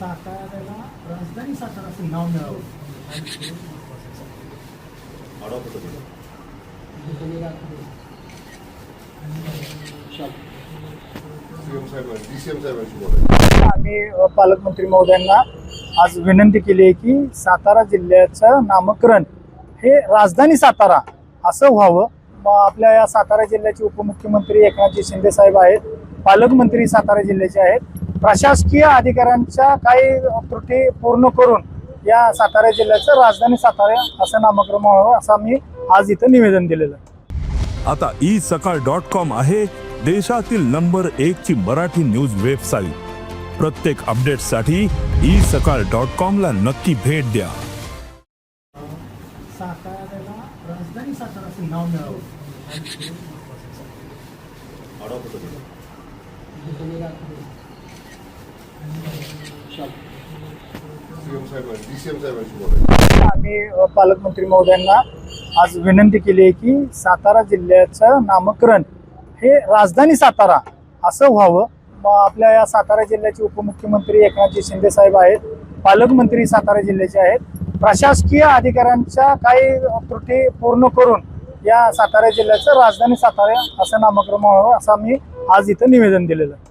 साताऱ्याला राजधानी सातारा असं नाव मिळावं. आम्ही पालकमंत्री महोदयांना आज विनंती केली आहे की सातारा जिल्ह्याचं नामकरण हे राजधानी सातारा असं व्हावं. मग आपल्या या सातारा जिल्ह्याचे उपमुख्यमंत्री एकनाथजी शिंदे साहेब आहेत पालकमंत्री सातारा जिल्ह्याचे आहेत. प्रशासकीय अधिकाऱ्यांच्या काही त्रुटी पूर्ण करून या सातारा जिल्ह्याचं राजधानी सातारा असं नामकरण व्हावं असं आम्ही आज इथं निवेदन दिलेलं आहे. आता ई सकाळ डॉट कॉम आहे देशातील नंबर एक ची मराठी न्यूज वेबसाईट. प्रत्येक अपडेटसाठी ई सकाळ डॉट कॉम ला नक्की भेट द्या. साताऱ्याला राजधानी नाव मिळावं. आम्ही पालकमंत्री महोदयांना आज विनंती केली आहे की सातारा जिल्ह्याचं नामकरण हे राजधानी सातारा असं व्हावं. मग आपल्या या सातारा जिल्ह्याचे उपमुख्यमंत्री एकनाथजी शिंदे साहेब आहेत पालकमंत्री सातारा जिल्ह्याचे आहेत. प्रशासकीय अधिकाऱ्यांच्या काही त्रुटी पूर्ण करून या सातारा जिल्ह्याचं राजधानी सातारा असं नामकरण व्हावं असं आम्ही आज इथं निवेदन दिलेलं आहे.